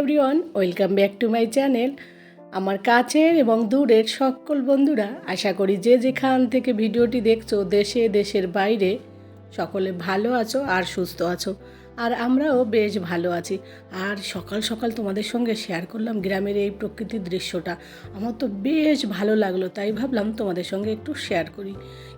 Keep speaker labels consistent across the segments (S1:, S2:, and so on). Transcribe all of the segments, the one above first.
S1: Everyone welcome back to my channel আমার কাছের এবং দূরের সকল বন্ধুরা, আশা করি যে যেখান থেকে ভিডিওটি দেখছ, দেশে, দেশের বাইরে, সকলে ভালো আছো আর সুস্থ আছো। আর আমরাও বেশ ভালো আছি। আর সকাল সকাল তোমাদের সঙ্গে শেয়ার করলাম গ্রামের এই প্রকৃতির দৃশ্যটা। আমার তো বেশ ভালো লাগল, তাই ভাবলাম তোমাদের সঙ্গে একটু শেয়ার করি।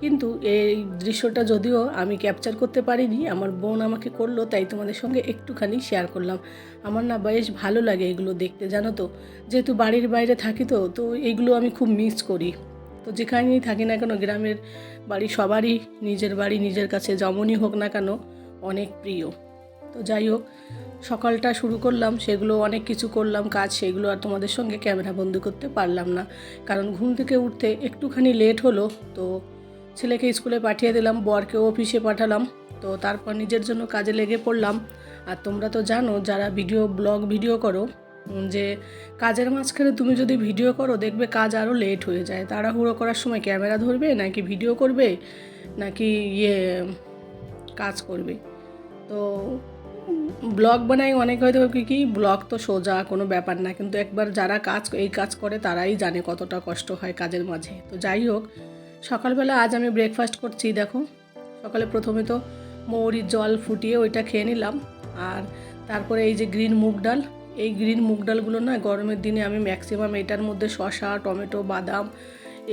S1: কিন্তু এই দৃশ্যটা যদিও আমি ক্যাপচার করতে পারিনি, আমার বোন আমাকে করল, তাই তোমাদের সঙ্গে একটুখানি শেয়ার করলাম। আমার না বেশ ভালো লাগে এগুলো দেখতে, জানো তো? যেহেতু বাড়ির বাইরে থাকি তো তো এইগুলো আমি খুব মিস করি। তো যেখানেই থাকি না কেন, গ্রামের বাড়ি সবারই, নিজের বাড়ি নিজের কাছে, যেমনই হোক না কেন, অনেক প্রিয়। তো যাই হোক, সকালটা শুরু করলাম, সেগুলো অনেক কিছু করলাম, কাজ সেগুলো আর তোমাদের সঙ্গে ক্যামেরা বন্দি করতে পারলাম না। কারণ ঘুম থেকে উঠতে একটুখানি লেট হলো, তো ছেলেকে স্কুলে পাঠিয়ে দিলাম, বরকে অফিসে পাঠালাম। তো তারপর নিজের জন্য কাজে লেগে পড়লাম। আর তোমরা তো জানো, যারা ভিডিও, ব্লগ ভিডিও করো যে কাজের মাঝখানে তুমি যদি ভিডিও করো, দেখবে কাজ আরও লেট হয়ে যায়। তাড়াহুড়ো করার সময় ক্যামেরা ধরবে, নাকি ভিডিও করবে, নাকি ইয়ে কাজ করবে। তো ব্লগ বানাই অনেক হয়তো কি কি ব্লগ তো সোজা, কোনো ব্যাপার না। কিন্তু একবার যারা কাজ, এই কাজ করে, তারাই জানে কতটা কষ্ট হয় কাজের মাঝে। তো যাই হোক সকালবেলা আজ আমি ব্রেকফাস্ট করছি, দেখো। সকালে প্রথমে তো মৌরির জল ফুটিয়ে ওইটা খেয়ে নিলাম, আর তারপরে এই যে গ্রিন মুগ ডাল, এই গ্রিন মুগ ডালগুলো না গরমের দিনে আমি ম্যাক্সিমাম এটার মধ্যে শসা, টমেটো, বাদাম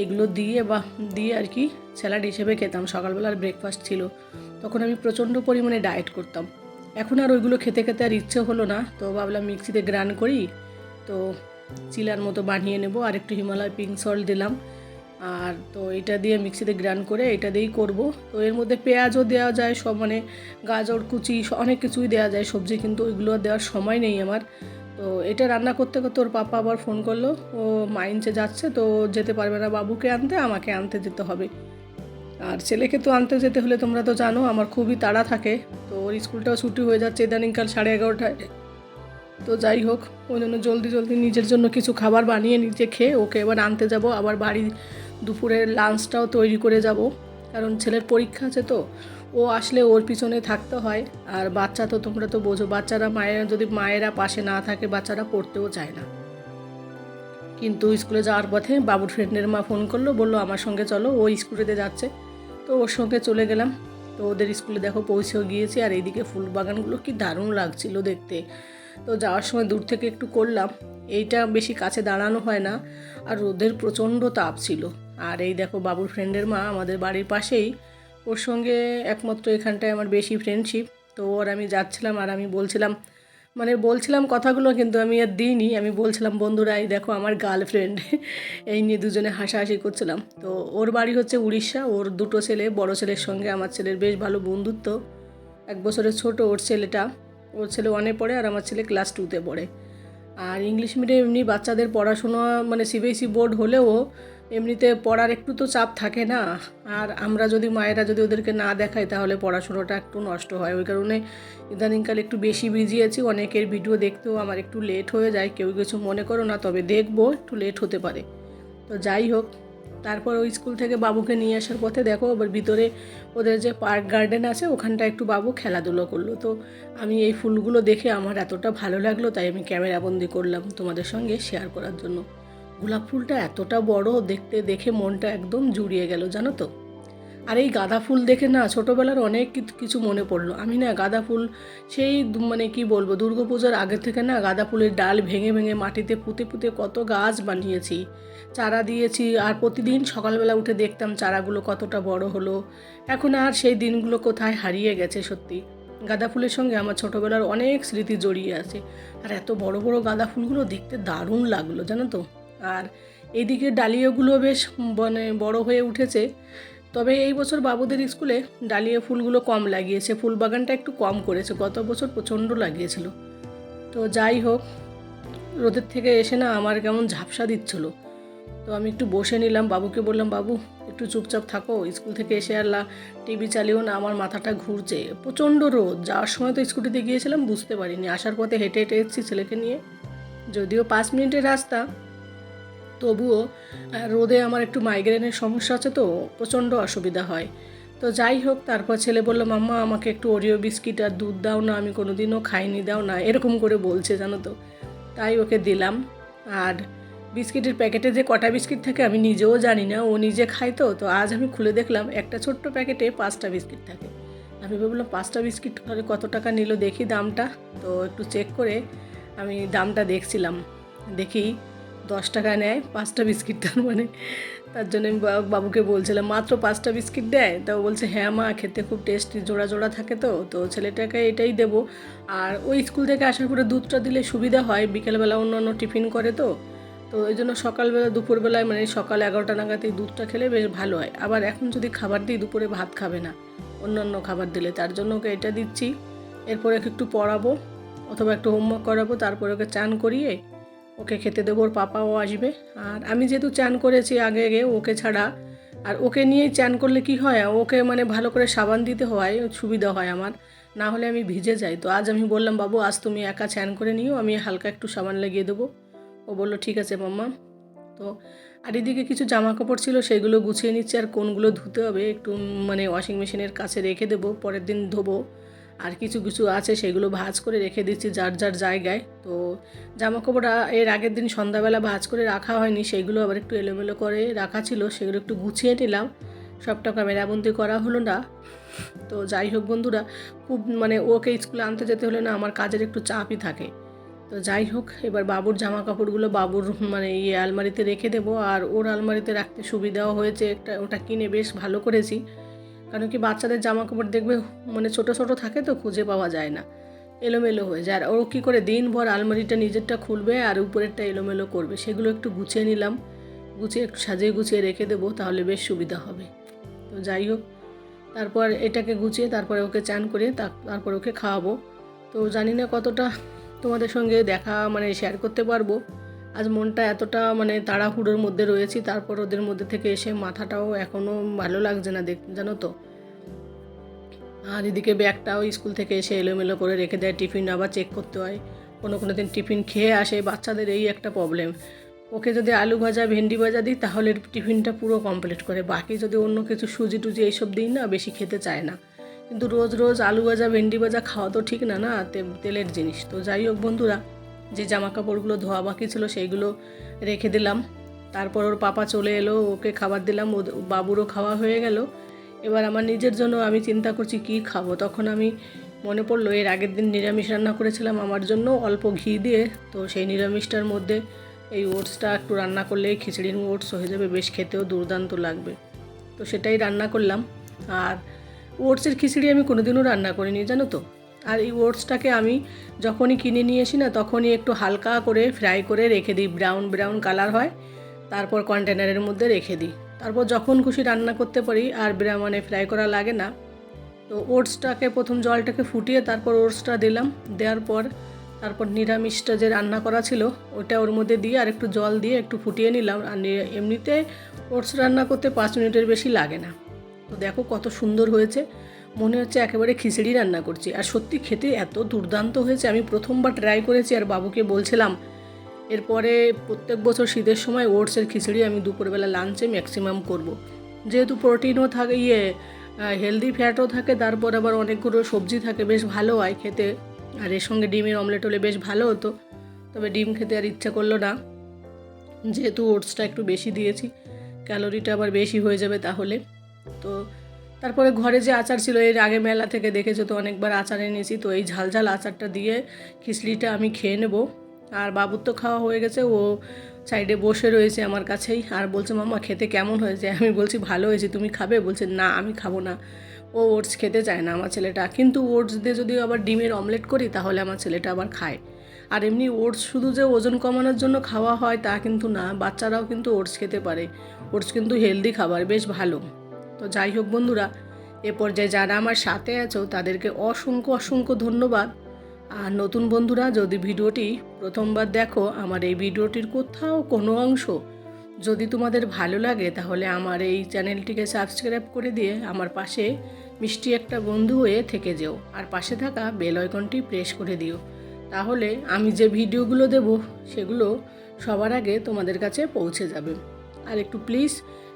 S1: এগুলো দিয়ে বা দিয়ে আর কি স্যালাড হিসেবে খেতাম। সকালবেলার ব্রেকফাস্ট ছিল। তখন আমি প্রচণ্ড পরিমাণে ডায়েট করতাম। এখন আর ওইগুলো খেতে খেতে আর ইচ্ছে হলো না, তো ভাবলাম মিক্সিতে গ্রান করি, তো চিলার মতো বানিয়ে নেব। আর একটু হিমালয় পিঙ্ক সল্ট দিলাম আর তো এটা দিয়ে মিক্সিতে গ্রান করে এটা দিয়েই করব। তো এর মধ্যে পেঁয়াজও দেওয়া যায়, সব মানে গাজর, কুচি অনেক কিছুই দেওয়া যায়, সবজি, কিন্তু ওইগুলো দেওয়ার সময় নেই আমার। তো এটা রান্না করতে করতে ওর পাপা আবার ফোন করল, ও মাইন্সে যাচ্ছে, তো যেতে পারবে না বাবুকে আনতে, আমাকে আনতে যেতে হবে। আর ছেলেকে তো আনতে যেতে হলে তোমরা তো জানো, আমার খুবই তাড়া থাকে। তো ওর স্কুলটাও ছুটি হয়ে যাচ্ছে ইদানিংকাল সাড়ে এগারোটায়। তো যাই হোক ওই জন্য জলদি জলদি নিজের জন্য কিছু খাবার বানিয়ে নিজে খেয়ে ওকে এবার আনতে যাব। আবার বাড়ি দুপুরের লাঞ্চটাও তৈরি করে যাব। কারণ ছেলের পরীক্ষা আছে তো, ও আসলে ওর পিছনে থাকতে হয়। আর বাচ্চা তো তোমরা তো বোঝো, বাচ্চারা মায়েরা, যদি মায়েরা পাশে না থাকে, বাচ্চারা পড়তেও চায় না। কিন্তু স্কুলে যাওয়ার পথে বাবুর ফ্রেন্ডের মা ফোন করল, বলল, আমার সঙ্গে চলো, ও স্কুলেতে যাচ্ছে। তো ওর সঙ্গে চলে গেলাম। তো ওদের স্কুলে দেখো, পৌঁছেও গিয়েছি। আর এইদিকে ফুল বাগানগুলো কি দারুণ লাগছিল দেখতে। তো যাওয়ার সময় দূর থেকে একটু করলাম। এইটা বেশি কাছে দাঁড়ানো হয় না। আর রোদের প্রচণ্ড তাপ ছিল। আর এই দেখো বাবুর ফ্রেন্ডের মা আমাদের বাড়ির পাশেই। ওর সঙ্গে একমাত্র এখানটায় আমার বেশি ফ্রেন্ডশিপ তো ওর আমি যাচ্ছিলাম আর আমি বলছিলাম মানে বলছিলাম কথাগুলো কিন্তু আমি আর দিইনি। আমি বলছিলাম, বন্ধুরা, এই দেখো আমার গার্লফ্রেন্ড এই নিয়ে দুজনে হাসাহাসি করছিলাম। তো ওর বাড়ি হচ্ছে উড়িষ্যা। ওর দুটো ছেলে, বড় ছেলের সঙ্গে, আমার ছেলের বেশ ভালো বন্ধুত্ব। এক বছরের ছোট ওর ছেলেটা। ওর ছেলে ওয়ানে পড়ে আর আমার ছেলে ক্লাস টুতে পড়ে। আর ইংলিশ মিডিয়াম এমনি বাচ্চাদের পড়াশোনা মানে সিবিএসসি বোর্ড হলেও এমনিতে পড়ার একটু তো চাপ থাকে না। আর আমরা যদি মায়েরা যদি ওদেরকে না দেখাই তাহলে পড়াশোনাটা একটু নষ্ট হয়। ওই কারণে ইদানিংকাল একটু বেশি বিজি আছি অনেকের ভিডিও দেখতেও আমার একটু লেট হয়ে যায়। কেউ কিছু মনে করো না, তবে দেখব একটু লেট হতে পারে। তো যাই হোক তারপর ওই স্কুল থেকে বাবুকে নিয়ে আসার পথে দেখো, আবার ভিতরে ওদের যে পার্ক গার্ডেন আছে ওখানটা একটু বাবু খেলাধুলো করল। তো আমি এই ফুলগুলো দেখে আমার এতটা ভালো লাগল, তাই আমি ক্যামেরাবন্দি করলাম তোমাদের সঙ্গে শেয়ার করার জন্য। গোলাপ ফুলটা এতটা বড়, দেখতে দেখে মনটা একদম জুড়িয়ে গেল, জানো তো? আর এই গাঁদা ফুল দেখে না ছোটোবেলার অনেক কিছু মনে পড়ল। আমি না গাঁদা ফুল সেই মানে কি বলব, দুর্গাপূজার আগে থেকে না গাঁদা ফুলের ডাল ভেঙে ভেঙে মাটিতে পুঁতে পুঁতে কত গাছ বানিয়েছি। চারা দিয়েছি আর প্রতিদিন সকালবেলা উঠে দেখতাম চারাগুলো কতটা বড় হলো। এখন আর সেই দিনগুলো কোথায় হারিয়ে গেছে সত্যি। গাঁদা ফুলের সঙ্গে আমার ছোটোবেলার অনেক স্মৃতি জড়িয়ে আছে। আর এত বড় বড় গাঁদা ফুলগুলো দেখতে দারুণ লাগল, জানো তো? আর এদিকে ডালিয়াগুলো বেশ মানে বড় হয়ে উঠেছে। তবে এই বছর বাবুদের স্কুলে ডালিয়া ফুলগুলো কম লাগিয়েছে ফুল বাগানটা একটু কম করেছে, গত বছর প্রচণ্ড লাগিয়েছিল। তো যাই হোক, রোদের থেকে এসে না আমার কেমন ঝাপসা দিচ্ছিল। তো আমি একটু বসে নিলাম, বাবুকে বললাম, বাবু, একটু চুপচাপ থাকো, স্কুল থেকে এসে আর টিভি চালিয়েও না, আমার মাথাটা ঘুরছে। প্রচণ্ড রোদ, যাওয়ার সময় তো স্কুটিতে গিয়েছিলাম, বুঝতে পারিনি। আসার পথে হেঁটে হেঁটে এসেছি ছেলেকে নিয়ে। যদিও পাঁচ মিনিটের রাস্তা তবুও রোদে আমার একটু মাইগ্রেনের সমস্যা আছে তো, প্রচণ্ড অসুবিধা হয়। তো যাই হোক, তারপর ছেলে বলল, মাম্মা, আমাকে একটু ওরিও বিস্কিট আর দুধ দাও না, আমি কোনোদিনও খাইনি, দাও না। এরকম করে বলছে, জানো তো। তাই ওকে দিলাম। আর বিস্কিটের প্যাকেটে যে কটা বিস্কিট থাকে, আমি নিজেও জানি না, ও নিজে খায় তো তো আজ আমি খুলে দেখলাম, একটা ছোট্ট প্যাকেটে পাঁচটা বিস্কিট থাকে। আমি ভাবলাম, পাঁচটা বিস্কিট কত টাকা নিল, দেখি দামটা। তো একটু চেক করে আমি দামটা দেখছিলাম। দেখি দশ টাকা নেয়, পাঁচটা বিস্কিট তার মানে। তার জন্য আমি বাবুকে বলছিলাম, মাত্র পাঁচটা বিস্কিট দেয়? তা ও বলছে হ্যাঁ মা, খেতে খুব টেস্টি, জোড়া জোড়া থাকে তো তো ছেলেটাকে এটাই দেবো। আর ওই স্কুল থেকে আসার পরে দুধটা দিলে সুবিধা হয়, বিকেলবেলা অন্য অন্য টিফিন করে তো। তো ওই জন্য সকালবেলা, দুপুরবেলায় মানে সকাল এগারোটা নাগাদ এই দুধটা খেলে বেশ ভালো হয়। আবার এখন যদি খাবার দিই, দুপুরে ভাত খাবে না। অন্যান্য খাবার দিলে, তার জন্য ওকে এটা দিচ্ছি। এরপরে একটু পড়াবো, অথবা একটু হোমওয়ার্ক করাবো, তারপরে ওকে চান করিয়ে ওকে খেতে দেবো, ওর পাপাও আসবে। আর আমি যেহেতু চান করেছি আগে আগে ওকে ছাড়া, আর ওকে নিয়ে চান করলে কি হয়, ওকে মানে ভালো করে সাবান দিতে হয়, সুবিধা হয় আমার, না হলে আমি ভিজে যাই। তো আজ আমি বললাম, বাবু, আজ তুমি একা চান করে নিও, আমি হালকা একটু সাবান লাগিয়ে দেবো। ও বলল, ঠিক আছে মাম্মা। তো আর এদিকে কিছু জামা কাপড় ছিল, সেগুলো গুছিয়ে নিচ্ছি, আর কোনগুলো ধুতে হবে একটু মানে ওয়াশিং মেশিনের কাছে রেখে দেবো, পরের দিন ধোবো। আর কিছু কিছু আছে সেগুলো ভাঁজ করে রেখে দিচ্ছি যার যার জায়গায়। তো জামা কাপড় এর আগের দিন সন্ধ্যাবেলা ভাঁজ করে রাখা হয়নি সেইগুলো আবার একটু এলোমেলো করে রাখা ছিল, সেগুলো একটু গুছিয়ে নিলাম। সবটা ক্যামেরাবন্দি করা হলো না। তো যাই হোক বন্ধুরা, খুব মানে ওকে স্কুলে আনতে যেতে হলে না আমার কাজের একটু চাপই থাকে। তো যাই হোক, এবার বাবুর জামা কাপড়গুলো বাবুর মানে ইয়ে আলমারিতে রেখে দেবো। আর ওর আলমারিতে রাখতে সুবিধাও হয়েছে, একটা ওটা কিনে বেশ ভালো করেছি। কারণ কি বাচ্চাদের জামা কাপড় দেখবে মানে ছোট ছোট থাকে তো খুঁজে পাওয়া যায় না। এলোমেলো হয়ে যায়। আর ও কী করে দিনভর আলমারিটা নিজেরটা খুলবে আর উপরেরটা এলোমেলো করবে, সেগুলো একটু গুছিয়ে নিলাম। গুছিয়ে একটু সাজিয়ে গুছিয়ে রেখে দেবো, তাহলে বেশ সুবিধা হবে। তো যাই হোক, তারপর এটাকে গুছিয়ে তারপরে ওকে চান করে তারপর ওকে খাওয়াবো। তো জানি না কতটা তোমাদের সঙ্গে দেখা মানে শেয়ার করতে পারব। আজ মনটা এতটা মানে তাড়াহুড়োর মধ্যে রয়েছি, তারপর ওদের মধ্যে থেকে এসে মাথাটাও এখনও ভালো লাগছে না দেখ, জানো তো। আর এদিকে ব্যাগটাও স্কুল থেকে এসে এলোমেলো করে রেখে দেয়, টিফিন আবার চেক করতে হয়। কোনো কোনো দিন টিফিন খেয়ে আসে, বাচ্চাদের এই একটা প্রবলেম ওকে যদি আলু ভাজা, ভেন্ডি ভাজা দিই, তাহলে টিফিনটা পুরো কমপ্লিট করে। বাকি যদি অন্য কিছু সুজি টুজি এইসব দিই না, বেশি খেতে চায় না। কিন্তু রোজ রোজ আলু ভাজা, ভেন্ডি ভাজা খাওয়া তো ঠিক না না তেলের জিনিস। তো যাই হোক বন্ধুরা যে জামা কাপড়গুলো ধোয়া বাকি ছিল সেইগুলো রেখে দিলাম। তারপর ওর পাপা চলে এলো, ওকে খাবার দিলাম, ওদ- বাবুরও খাওয়া হয়ে গেল। এবার আমার নিজের জন্য আমি চিন্তা করছি কি খাব। তখন আমি মনে পড়ল, এর আগের দিন নিরামিষ রান্না করেছিলাম আমার জন্য অল্প ঘি দিয়ে। তো সেই নিরামিষটার মধ্যে এই ওটসটা একটু রান্না করলে খিচড়ির ওটস হয়ে যাবে, বেশ খেতেও দুর্দান্ত লাগবে। তো সেটাই রান্না করলাম। আর ওটসের খিচড়ি আমি কোনোদিনও রান্না করিনি, জানো তো? আর এই ওটসটাকে আমি যখনই কিনে নিয়ে আসি না, তখনই একটু হালকা করে ফ্রাই করে রেখে দিই। ব্রাউন ব্রাউন কালার হয়। তারপর কন্টেনারের মধ্যে রেখে দিই। তারপর যখন খুশি রান্না করতে পারি, আর মানে ফ্রাই করা লাগে না, তো ওটসটাকে প্রথম জলটাকে ফুটিয়ে তারপর ওটসটা দিলাম। দেওয়ার পর তারপর নিরামিষটা যে রান্না করা ছিল ওটা ওর মধ্যে দিয়ে আর একটু জল দিয়ে একটু ফুটিয়ে নিলাম। আর এমনিতে ওটস রান্না করতে পাঁচ মিনিটের বেশি লাগে না। তো দেখো কত সুন্দর হয়েছে। মনে হচ্ছে একেবারে খিচড়ি রান্না করছি। আর সত্যি খেতে এত দুর্দান্ত হয়েছে। আমি প্রথমবার ট্রাই করেছি আর বাবুকে বলছিলাম, এরপরে প্রত্যেক বছর শীতের সময় ওটসের খিচড়ি আমি দুপুরবেলা লাঞ্চে ম্যাক্সিমাম করব। যেহেতু প্রোটিনও থাকে ইয়ে হেলদি ফ্যাটও থাকে, তারপর আবার অনেকগুলো সবজি থাকে, বেশ ভালো হয় খেতে। আর এর সঙ্গে ডিমের অমলেট হলে বেশ ভালো হতো। তবে ডিম খেতে আর ইচ্ছা করল না। যেহেতু ওটসটা একটু বেশি দিয়েছি ক্যালোরিটা আবার বেশি হয়ে যাবে তাহলে। তো তারপরে ঘরে যে আচার ছিল, এর আগে মেলা থেকে দেখেছ তো, অনেকবার আচার এনেছি। তো এই ঝাল ঝাল আচারটা দিয়ে খিচড়িটা আমি খেয়ে নেব। আর বাবুর তো খাওয়া হয়ে গেছে, ও সাইডে বসে রয়েছে আমার কাছেই। আর বলছে মামা খেতে কেমন হয়েছে? আমি বলছি, ভালো হয়েছে, তুমি খাবে? বলছে, না, আমি খাব না। ও ওটস খেতে চায় না আমার ছেলেটা। কিন্তু ওটস দিয়ে যদি আবার ডিমের অমলেট করি, তাহলে আমার ছেলেটা আবার খায়। আর এমনি ওটস শুধু যে ওজন কমানোর জন্য খাওয়া হয়, তা কিন্তু না। বাচ্চারাও কিন্তু ওটস খেতে পারে। ওটস কিন্তু হেলদি খাবার, বেশ ভালো। তো যাই হোক বন্ধুরা, এ পর্যায়ে যারা আমার সাথে আছো, তাদেরকে অসংখ্য অসংখ্য ধন্যবাদ। আর নতুন বন্ধুরা, যদি ভিডিওটি প্রথমবার দেখো, আমার এই ভিডিওটির কোথাও কোনো অংশ যদি তোমাদের ভালো লাগে, তাহলে আমার এই চ্যানেলটিকে সাবস্ক্রাইব করে দিয়ে আমার পাশে মিষ্টি একটা বন্ধু হয়ে থেকে যেও। আর পাশে থাকা বেল আইকনটি প্রেস করে দিও। তাহলে আমি যে ভিডিওগুলো দেব, সেগুলো সবার আগে তোমাদের কাছে পৌঁছে যাবে। আর একটু প্লিজ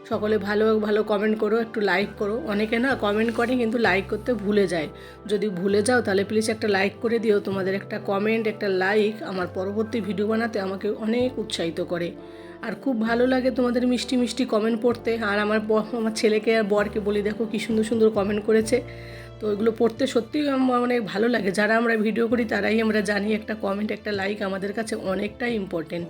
S1: সকলে ভালো ভালো কমেন্ট করো, একটু লাইক করো। অনেকে না কমেন্ট করে কিন্তু লাইক করতে ভুলে যায়। যদি ভুলে যাও তাহলে প্লিজ একটা লাইক করে দিও। তোমাদের একটা কমেন্ট একটা লাইক আমার পরবর্তী ভিডিও বানাতে আমাকে অনেক উৎসাহিত করে। আর খুব ভালো লাগে তোমাদের মিষ্টি মিষ্টি কমেন্ট পড়তে। আর আমার আমার ছেলেকে আর বরকে বলি, দেখো কী সুন্দর সুন্দর কমেন্ট করেছে। তো ওইগুলো পড়তে সত্যিই আমার অনেক ভালো লাগে। যারা আমরা ভিডিও করি তারাই আমরা জানি একটা কমেন্ট একটা লাইক আমাদের কাছে অনেকটাই ইম্পর্টেন্ট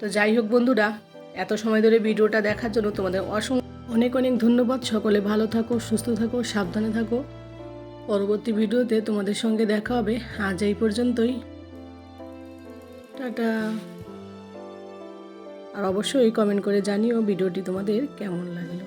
S1: তো যাই হোক বন্ধুরা এত সময় ধরে ভিডিওটা দেখার জন্য তোমাদের অসংখ্য অনেক অনেক ধন্যবাদ। সকলে ভালো থাকো, সুস্থ থাকো, সাবধানে থাকো। পরবর্তী ভিডিওতে তোমাদের সঙ্গে দেখা হবে। আজ এই পর্যন্তই। টাটা। আর অবশ্যই কমেন্ট করে জানিও ভিডিওটি তোমাদের কেমন লাগল।